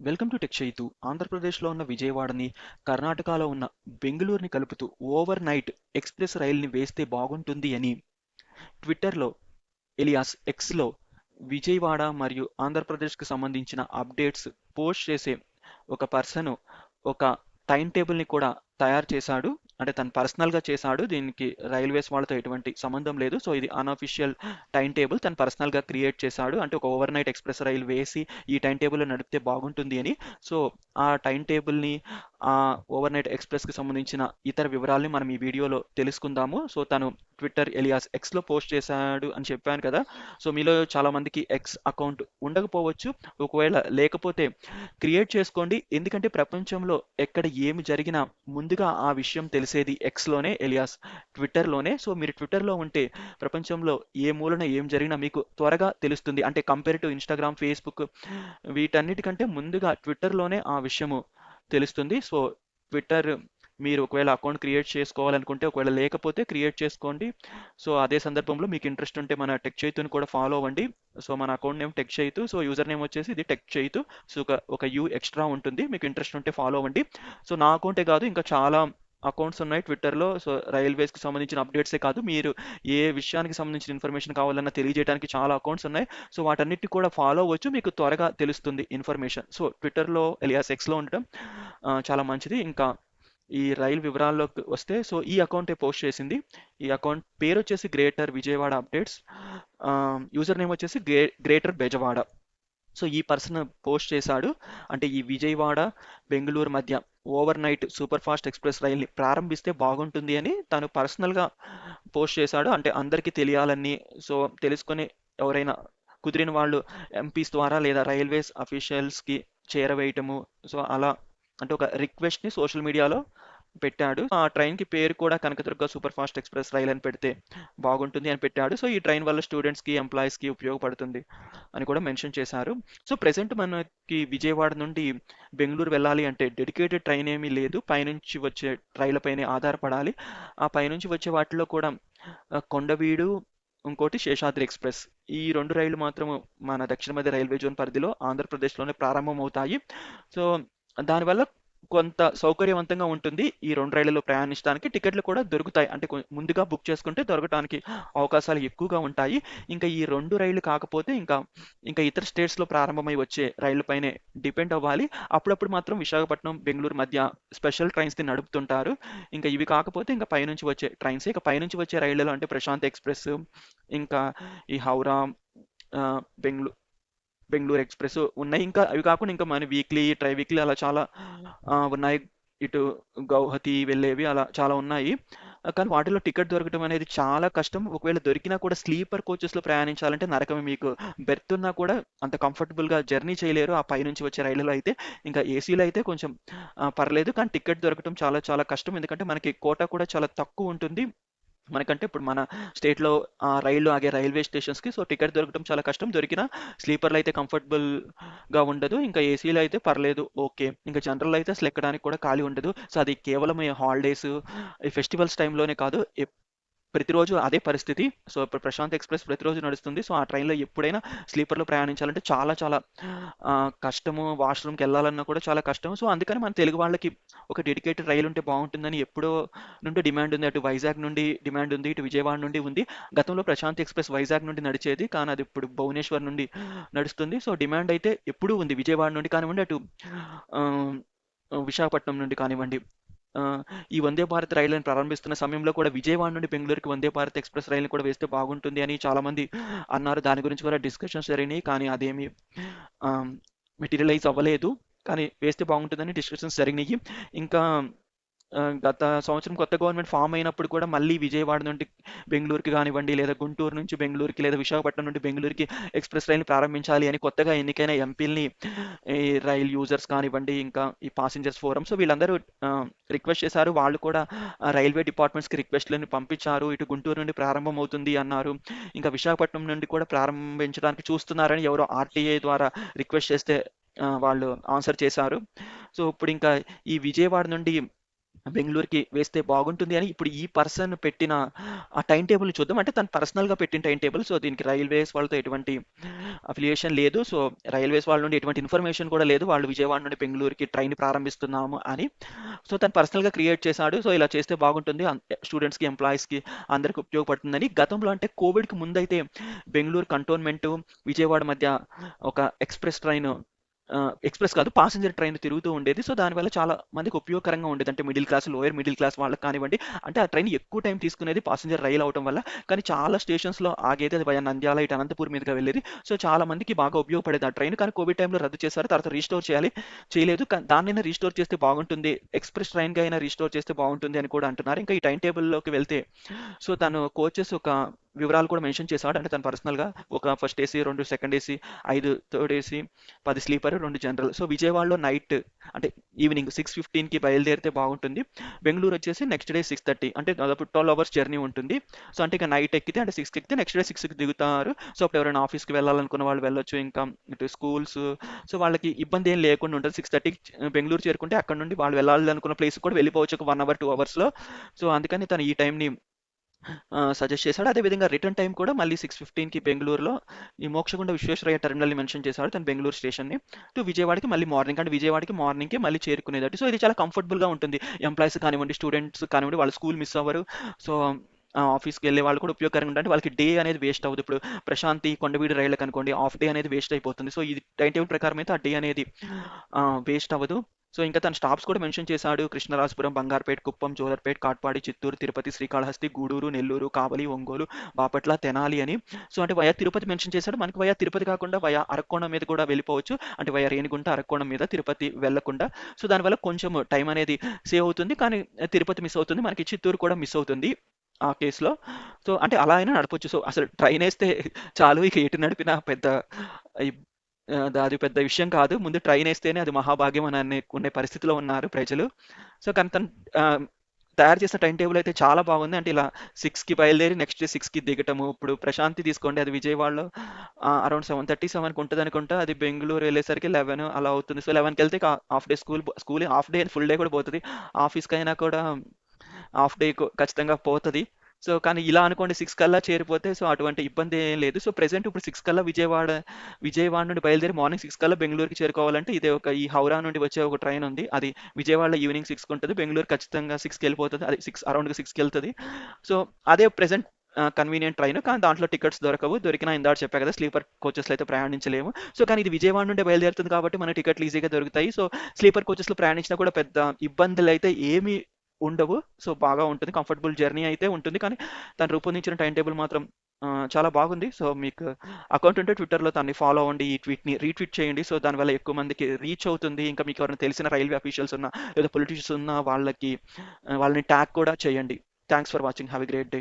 Welcome to tech Chaitu. ఆంధ్రప్రదేశ్లో ఉన్న విజయవాడని కర్ణాటకలో ఉన్న బెంగళూరుని కలుపుతూ ఓవర్ నైట్ ఎక్స్ప్రెస్ రైల్ని వేస్తే బాగుంటుంది అని. ట్విట్టర్లో ఎలియాస్ ఎక్స్లో విజయవాడ మరియు ఆంధ్రప్రదేశ్కి సంబంధించిన అప్డేట్స్ పోస్ట్ చేసే ఒక పర్సన్ ఒక టైం టేబుల్ని కూడా తయారు చేశాడు. అంటే తను పర్సనల్గా చేశాడు దీనికి రైల్వేస్ వాళ్ళతో ఎటువంటి సంబంధం లేదు. సో ఇది అన్అఫీషియల్ టైం టేబుల్ తను పర్సనల్గా క్రియేట్ చేశాడు. అంటే ఒక ఓవర్ నైట్ ఎక్స్ప్రెస్ రైలు వేసి ఈ టైం టేబుల్లో నడిపితే బాగుంటుంది అని. సో ఆ టైం టేబుల్ని ఆ ఓవర్ నైట్ ఎక్స్ప్రెస్కి సంబంధించిన ఇతర వివరాల్ని మనం ఈ వీడియోలో తెలుసుకుందాము. సో తను ట్విట్టర్ ఎలియాస్ ఎక్స్లో పోస్ట్ చేశాడు అని చెప్పాను కదా. సో మీలో చాలామందికి ఎక్స్ అకౌంట్ ఉండకపోవచ్చు. ఒకవేళ లేకపోతే క్రియేట్ చేసుకోండి. ఎందుకంటే ప్రపంచంలో ఎక్కడ ఏమి జరిగినా ముందుగా ఆ విషయం తెలిసేది ఎక్స్లోనే ఎలియాస్ ట్విట్టర్లోనే. సో మీరు ట్విట్టర్లో ఉంటే ప్రపంచంలో ఏ మూలన ఏం జరిగినా మీకు త్వరగా తెలుస్తుంది. అంటే కంపేర్ టు ఇన్స్టాగ్రామ్ ఫేస్బుక్ వీటన్నిటికంటే ముందుగా ట్విట్టర్లోనే ఆ విషయము తెలుస్తుంది. సో ట్విట్టర్ మీరు ఒకవేళ అకౌంట్ క్రియేట్ చేసుకోవాలనుకుంటే ఒకవేళ లేకపోతే క్రియేట్ చేసుకోండి. సో అదే సందర్భంలో మీకు ఇంట్రెస్ట్ ఉంటే మన టెక్ చైతుని కూడా ఫాలో అవ్వండి. సో మన account name tech Chaitu. So user name వచ్చేసి ఇది టెక్ చేయతు సో ఒక ఒక యూ ఎక్స్ట్రా ఉంటుంది. మీకు ఇంట్రెస్ట్ ఉంటే ఫాలో అవ్వండి. సో నా అకౌంటే కాదు ఇంకా చాలా అకౌంట్స్ ఉన్నాయి ట్విట్టర్లో. సో రైల్వేస్కి సంబంధించిన అప్డేట్సే కాదు. మీరు ఏ విషయానికి సంబంధించిన ఇన్ఫర్మేషన్ కావాలన్నా తెలియజేయడానికి చాలా అకౌంట్స్ ఉన్నాయి. సో వాటన్నిటి కూడా ఫాలో అవ్వచ్చు. మీకు త్వరగా తెలుస్తుంది ఇన్ఫర్మేషన్. సో ట్విట్టర్లో ఎలియాస్ ఎక్స్లో ఉండటం చాలా మంచిది. ఇంకా ఈ రైలు వివరాల్లోకి వస్తే సో ఈ అకౌంటే పోస్ట్ చేసింది. ఈ అకౌంట్ పేరు వచ్చేసి greater Vijayawada updates. User name వచ్చేసి గ్రే గ్రేటర్ బెజవాడ. సో ఈ పర్సన్ పోస్ట్ చేశాడు. అంటే ఈ విజయవాడ బెంగళూరు మధ్య overnight super fast express రైల్ని ప్రారంభిస్తే బాగుంటుంది అని తను పర్సనల్గా పోస్ట్ చేశాడు. అంటే అందరికీ తెలియాలని. సో తెలుసుకొని ఎవరైనా కుదిరిన వాళ్ళు ఎంపీస్ ద్వారా లేదా రైల్వేస్ అఫీషియల్స్కి చేరవేయటము. సో అలా అంటే ఒక రిక్వెస్ట్ని సోషల్ మీడియాలో పెట్టాడు. ఆ ట్రైన్కి పేరు కూడా Kanakadurga super fast express rail అని పెడితే బాగుంటుంది అని పెట్టాడు. సో ఈ ట్రైన్ వల్ల స్టూడెంట్స్కి ఎంప్లాయీస్కి ఉపయోగపడుతుంది అని కూడా మెన్షన్ చేశారు. సో ప్రెసెంట్ మనకి విజయవాడ నుండి బెంగళూరు వెళ్ళాలి అంటే డెడికేటెడ్ ట్రైన్ ఏమీ లేదు. పైనుంచి వచ్చే ట్రైన్లపైనే ఆధారపడాలి. ఆ పైనుంచి వచ్చే వాటిలో కూడా కొండవీడు ఇంకోటి శేషాద్రి ఎక్స్ప్రెస్. ఈ రెండు రైళ్ళు మాత్రం మన దక్షిణ మధ్య రైల్వే జోన్ పరిధిలో ఆంధ్రప్రదేశ్లోనే ప్రారంభమవుతాయి. సో దానివల్ల కొంత సౌకర్యవంతంగా ఉంటుంది. ఈ రెండు రైళ్ళలో ప్రయాణించడానికి టికెట్లు కూడా దొరుకుతాయి. అంటే ముందుగా బుక్ చేసుకుంటే దొరకడానికి అవకాశాలు ఎక్కువగా ఉంటాయి. ఇంకా ఈ రెండు రైళ్ళు కాకపోతే ఇంకా ఇంకా ఇతర స్టేట్స్లో ప్రారంభమై వచ్చే రైళ్ళపైనే డిపెండ్ అవ్వాలి. అప్పుడప్పుడు మాత్రం విశాఖపట్నం బెంగళూరు మధ్య స్పెషల్ ట్రైన్స్ని నడుపుతుంటారు. ఇంకా ఇవి కాకపోతే ఇంకా పైనుంచి వచ్చే ట్రైన్స్ ఇక పైనుంచి వచ్చే రైళ్ళలో అంటే ప్రశాంత్ ఎక్స్ప్రెస్ ఇంకా ఈ హౌరా బెంగళూరు బెంగళూరు ఎక్స్ప్రెస్ ఉన్నాయి. ఇంకా అవి కాకుండా ఇంకా మన వీక్లీ ట్రై వీక్లీ అలా చాలా ఉన్నాయి. ఇటు గౌహతి వెళ్ళేవి అలా చాలా ఉన్నాయి. కానీ వాటిలో టికెట్ దొరకడం అనేది చాలా కష్టం. ఒకవేళ దొరికినా కూడా స్లీపర్ కోచెస్లో ప్రయాణించాలంటే నరకమే మీకు బెర్త్ ఉన్నా కూడా అంత కంఫర్టబుల్గా జర్నీ చేయలేరు. ఆ పైనుంచి వచ్చే రైళ్ళలో అయితే ఇంకా ఏసీలో అయితే కొంచెం పర్లేదు. కానీ టికెట్ దొరకడం చాలా చాలా కష్టం. ఎందుకంటే మనకి కోట కూడా చాలా తక్కువ ఉంటుంది. మనకంటే ఇప్పుడు మన స్టేట్లో రైళ్ళు ఆగే రైల్వే స్టేషన్స్కి సో టికెట్ దొరకడం చాలా కష్టం. దొరికిన స్లీపర్లు అయితే కంఫర్టబుల్గా ఉండదు. ఇంకా ఏసీలు అయితే పర్లేదు ఓకే. ఇంకా జనరల్ అయితే అసలు ఎక్కడానికి కూడా ఖాళీ ఉండదు. సో అది కేవలం హాలిడేస్ ఈ ఫెస్టివల్స్ టైంలోనే కాదు ప్రతిరోజు అదే పరిస్థితి. సో ఇప్పుడు ప్రశాంత్ ఎక్స్ప్రెస్ ప్రతిరోజు నడుస్తుంది. సో ఆ ట్రైన్లో ఎప్పుడైనా స్లీపర్లో ప్రయాణించాలంటే చాలా చాలా కష్టము. వాష్రూమ్కి వెళ్ళాలన్నా కూడా చాలా కష్టం సో అందుకని మన తెలుగు వాళ్ళకి ఒక డెడికేటెడ్ రైలు ఉంటే బాగుంటుందని ఎప్పుడో నుండి డిమాండ్ ఉంది. అటు వైజాగ్ నుండి డిమాండ్ ఉంది. ఇటు విజయవాడ నుండి ఉంది. గతంలో ప్రశాంత్ ఎక్స్ప్రెస్ వైజాగ్ నుండి నడిచేది. కానీ అది ఇప్పుడు భువనేశ్వర్ నుండి నడుస్తుంది. సో డిమాండ్ అయితే ఎప్పుడూ ఉంది. విజయవాడ నుండి కానివ్వండి అటు విశాఖపట్నం నుండి కానివ్వండి. ఈ వందే భారత్ రైళ్ళను ప్రారంభిస్తున్న సమయంలో కూడా విజయవాడ నుండి బెంగళూరుకి వందే భారత్ ఎక్స్ప్రెస్ రైలు కూడా వేస్తే బాగుంటుంది అని చాలామంది అన్నారు. దాని గురించి కూడా డిస్కషన్స్ జరిగినాయి కానీ అదేమి మెటీరియలైజ్ అవ్వలేదు. కానీ వేస్తే బాగుంటుందని డిస్కషన్స్ జరిగినాయి. ఇంకా గత సంవత్సరం కొత్త గవర్నమెంట్ ఫామ్ అయినప్పుడు కూడా మళ్ళీ విజయవాడ నుండి బెంగళూరుకి కానివ్వండి లేదా గుంటూరు నుంచి బెంగళూరుకి లేదా విశాఖపట్నం నుండి బెంగళూరుకి ఎక్స్ప్రెస్ రైలు ప్రారంభించాలి అని కొత్తగా ఎన్నికైన ఎంపీల్ని ఈ రైల్ యూజర్స్ కానివ్వండి ఇంకా ఈ పాసింజర్స్ ఫోరం సో వీళ్ళందరూ రిక్వెస్ట్ చేశారు. వాళ్ళు కూడా రైల్వే డిపార్ట్మెంట్స్కి రిక్వెస్ట్లను పంపించారు. ఇటు గుంటూరు నుండి ప్రారంభం అవుతుంది అన్నారు. ఇంకా విశాఖపట్నం నుండి కూడా ప్రారంభించడానికి చూస్తున్నారని ఎవరో ఆర్టీఐ ద్వారా రిక్వెస్ట్ చేస్తే వాళ్ళు ఆన్సర్ చేశారు. సో ఇప్పుడు ఇంకా ఈ విజయవాడ నుండి బెంగళూరుకి వేస్తే బాగుంటుంది అని ఇప్పుడు ఈ పర్సన్ పెట్టిన ఆ టైం టేబుల్ని చూద్దాం. అంటే తను పర్సనల్గా పెట్టిన టైం టేబుల్ సో దీనికి రైల్వేస్ వాళ్ళతో ఎటువంటి అఫిలియేషన్ లేదు. సో రైల్వేస్ వాళ్ళ నుండి ఎటువంటి ఇన్ఫర్మేషన్ కూడా లేదు. వాళ్ళు విజయవాడ నుండి బెంగళూరుకి ట్రైన్ ప్రారంభిస్తున్నాము అని. సో తను పర్సనల్గా క్రియేట్ చేశాడు. సో ఇలా చేస్తే బాగుంటుంది. స్టూడెంట్స్కి ఎంప్లాయీస్కి అందరికి ఉపయోగపడుతుందని. గతంలో అంటే కోవిడ్కి ముందైతే బెంగళూరు కంటోన్మెంట్ విజయవాడ మధ్య ఒక ఎక్స్ప్రెస్ ట్రైన్ ఎక్స్ప్రెస్ కాదు పాసింజర్ ట్రైన్ తిరుగుతూ ఉండేది. సో దానివల్ల చాలా మందికి ఉపయోగకరంగా ఉండేది. అంటే middle class lower middle class వాళ్ళకి కానివ్వండి. అంటే ఆ ట్రైన్ ఎక్కువ టైం తీసుకునేది పాసింజర్ రైలు అవడం వల్ల. కానీ చాలా స్టేషన్స్లో ఆగేది అది భయ నంద్యాల ఇటు అనంతపూర్ మీదుగా వెళ్ళేది. సో చాలా మందికి బాగా ఉపయోగపడేది ఆ ట్రైన్. కానీ కోవిడ్ టైంలో రద్దు చేశారు. తర్వాత రీస్టోర్ చేయాలి చేయలేదు. కానీ దాన్నైనా రీస్టోర్ చేస్తే బాగుంటుంది. ఎక్స్ప్రెస్ ట్రైన్గా అయినా రీస్టోర్ చేస్తే బాగుంటుంది అని కూడా అంటున్నారు. ఇంకా ఈ టైం టేబుల్లోకి వెళ్తే సో తను కోచెస్ ఒక వివరాలు కూడా మెన్షన్ చేశాడు. అంటే తను పర్సనల్గా ఒక ఫస్ట్ ఏసీ రెండు సెకండ్ ఏసీ ఐదు థర్డ్ ఏసీ పది స్లీపర్ రెండు జనరల్. సో విజయవాడలో నైట్ అంటే ఈవినింగ్ సిక్స్ ఫిఫ్టీన్కి బయలుదేరితే బాగుంటుంది. బెంగళూరు వచ్చేసి నెక్స్ట్ డే సిక్స్ థర్టీ. అంటే దాదాపు ట్వెల్వ్ అవర్స్ జర్నీ ఉంటుంది. సో అంటే ఇక నైట్ ఎక్కితే అంటే సిక్స్కి ఎక్కితే నెక్స్ట్ డే సిక్స్కి దిగుతారు. సో అప్పుడు ఎవరైనా ఆఫీస్కి వెళ్ళాలనుకున్న వాళ్ళు వెళ్ళొచ్చు. ఇంకా ఇటు స్కూల్స్. సో వాళ్ళకి ఇబ్బంది ఏం లేకుండా ఉంటుంది. సిక్స్ థర్టీకి బెంగళూరు చేరుకుంటే అక్కడ నుండి వాళ్ళు వెళ్ళాలనుకున్న ప్లేస్ కూడా వెళ్ళిపోవచ్చు. ఒక వన్ అవర్ టూ అవర్స్లో. సో అందుకని తను ఈ టైంని సజెస్ట్ చేశాడు. అదేవిధంగా రిటర్న్ టైం కూడా మళ్ళీ సిక్స్ ఫిఫ్టీన్కి బెంగళూరులో ఈ మోక్షగుండ విశ్వేశ్వరయ్య టెర్మినల్ని మెన్షన్ చేశాడు తను బెంగళూరు స్టేషన్ని. టు విజయవాడకి మళ్ళీ మార్నింగ్ అంటే విజయవాడకి మార్నింగ్కి మళ్ళీ చేరుకునేదట సో ఇది చాలా కంఫర్టబుల్గా ఉంటుంది. ఎంప్లాయీస్ కానివ్వండి స్టూడెంట్స్ కానివ్వండి వాళ్ళు స్కూల్ మిస్ అవ్వరు. సో ఆఫీస్కి వెళ్ళే వాళ్ళు కూడా ఉపయోగకరంగా ఉంటుంది వాళ్ళకి డే అనేది వేస్ట్ అవుతుంది ఇప్పుడు ప్రశాంతి కొండవీడి రైళ్ళకి అనుకోండి హాఫ్ డే అనేది వేస్ట్ అయిపోతుంది. సో ఇది టైం టేబుల్ ప్రకారం అయితే ఆ డే అనేది వేస్ట్ అవ్వదు. సో ఇంకా తన స్టాప్స్ కూడా మెన్షన్ చేశాడు. కృష్ణరాజపురం బంగారపేట కుప్పం జోదర్పేట కాట్పాడి చిత్తూరు తిరుపతి శ్రీకాళహస్తి గూడూరు నెల్లూరు కావలి ఒంగోలు బాపట్ల తెనాలి అని. సో అంటే వయా తిరుపతి మెన్షన్ చేశాడు. మనకి వయా తిరుపతి కాకుండా వయా అరక్కోణం మీద కూడా వెళ్ళిపోవచ్చు. అంటే వయా రేణిగుంట అరక్కోణం మీద తిరుపతి వెళ్ళకుండా సో దానివల్ల కొంచెం టైం అనేది సేవ్ అవుతుంది. కానీ తిరుపతి మిస్ అవుతుంది. మనకి చిత్తూరు కూడా మిస్ అవుతుంది. ఆ కేసులో. సో అంటే అలా అయినా నడపొచ్చు. సో అసలు ట్రైన్ వేస్తే చాలు ఇక ఎటు నడిపినా పెద్ద అది పెద్ద విషయం కాదు. ముందు ట్రైన్ వేస్తేనే అది మహాభాగ్యం అని అనుకునే పరిస్థితిలో ఉన్నారు ప్రజలు. సో కానీ తను తయారు చేసిన టైం టేబుల్ అయితే చాలా బాగుంది. అంటే ఇలా సిక్స్కి బయలుదేరి నెక్స్ట్ డే సిక్స్కి దిగటము. ఇప్పుడు ప్రశాంతి తీసుకోండి అది విజయవాడలో అరౌండ్ సెవెన్ థర్టీ సెవెన్కి ఉంటుంది అనుకుంటా. అది బెంగళూరు వెళ్ళేసరికి లెవెన్ అలా అవుతుంది. సో లెవెన్కి వెళ్తే half day school school half day full day కూడా పోతుంది. ఆఫీస్కి అయినా కూడా హాఫ్ డే ఖచ్చితంగా పోతుంది. సో కానీ ఇలా అనుకోండి సిక్స్ కల్లా చేరిపోతే సో అటువంటి ఇబ్బంది ఏం లేదు. సో ప్రెసెంట్ ఇప్పుడు సిక్స్ కల్లా విజయవాడ విజయవాడ నుండి బయలుదేరి మార్నింగ్ సిక్స్ కల్లా బెంగళూరుకి చేరుకోవాలంటే ఇదే ఒక ఈ హౌరా నుండి వచ్చే ఒక ట్రైన్ ఉంది. అది విజయవాడలో ఈవినింగ్ సిక్స్కి ఉంటుంది. బెంగళూరు ఖచ్చితంగా సిక్స్కి వెళ్ళిపోతుంది. అది సిక్స్ అరౌండ్ సిక్స్కి వెళ్తుంది. సో అదే ప్రెసెంట్ కన్వీనియంట్ ట్రైన్. కానీ దాంట్లో టికెట్స్ దొరకవు. దొరికినా ఇందాక చెప్పా కదా స్లీపర్ కోచెస్లో అయితే ప్రయాణించలేము. సో కానీ ఇది విజయవాడ నుండి బయలుదేరుతుంది కాబట్టి మన టికెట్లు ఈజీగా దొరుకుతాయి. సో స్లీపర్ కోచెస్లో ప్రయాణించినా కూడా పెద్ద ఇబ్బందులు అయితే ఏమీ ఉండవు. సో బాగా ఉంటుంది. కంఫర్టబుల్ జర్నీ అయితే ఉంటుంది. కానీ తను రూపొందించిన టైం టేబుల్ మాత్రం చాలా బాగుంది. సో మీకు అకౌంట్ ఉంటే ట్విట్టర్లో దాన్ని ఫాలో అవ్వండి. ఈ ట్వీట్ని రీట్వీట్ చేయండి. సో దానివల్ల ఎక్కువ మందికి రీచ్ అవుతుంది. ఇంకా మీకు ఎవరైనా తెలిసిన రైల్వే అఫీషియల్స్ ఉన్నా లేదా పొలిటిషియన్స్ ఉన్నా వాళ్ళకి వాళ్ళని ట్యాగ్ కూడా చేయండి. Thanks for watching have a great day